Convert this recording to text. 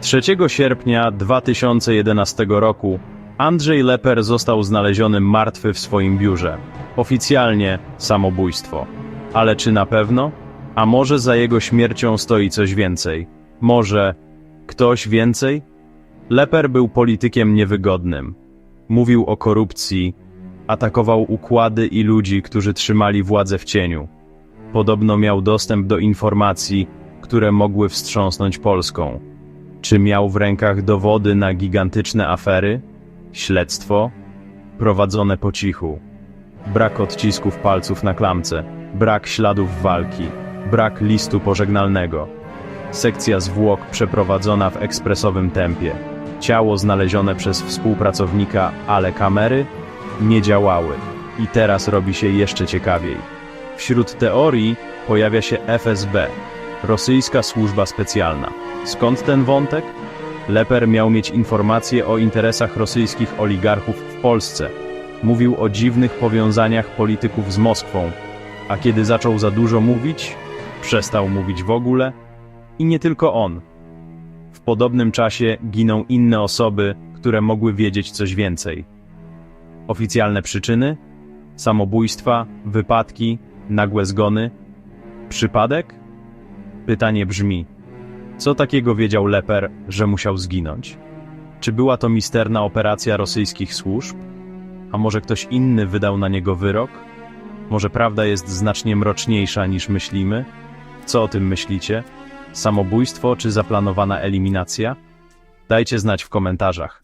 3 sierpnia 2011 roku Andrzej Leper został znaleziony martwy w swoim biurze. Oficjalnie samobójstwo. Ale czy na pewno? A może za jego śmiercią stoi coś więcej? Może ktoś więcej? Leper był politykiem niewygodnym. Mówił o korupcji, atakował układy i ludzi, którzy trzymali władzę w cieniu. Podobno miał dostęp do informacji, które mogły wstrząsnąć Polską. Czy miał w rękach dowody na gigantyczne afery? Śledztwo? Prowadzone po cichu. Brak odcisków palców na klamce, brak śladów walki, brak listu pożegnalnego. Sekcja zwłok przeprowadzona w ekspresowym tempie. Ciało znalezione przez współpracownika, ale kamery nie działały. I teraz robi się jeszcze ciekawiej. Wśród teorii pojawia się FSB, rosyjska służba specjalna. Skąd ten wątek? Leper miał mieć informacje o interesach rosyjskich oligarchów w Polsce. Mówił o dziwnych powiązaniach polityków z Moskwą, a kiedy zaczął za dużo mówić, przestał mówić w ogóle i nie tylko on. W podobnym czasie giną inne osoby, które mogły wiedzieć coś więcej. Oficjalne przyczyny? Samobójstwa, wypadki, nagłe zgony? Przypadek? Pytanie brzmi: co takiego wiedział Leper, że musiał zginąć? Czy była to misterna operacja rosyjskich służb? A może ktoś inny wydał na niego wyrok? Może prawda jest znacznie mroczniejsza niż myślimy? Co o tym myślicie? Samobójstwo czy zaplanowana eliminacja? Dajcie znać w komentarzach.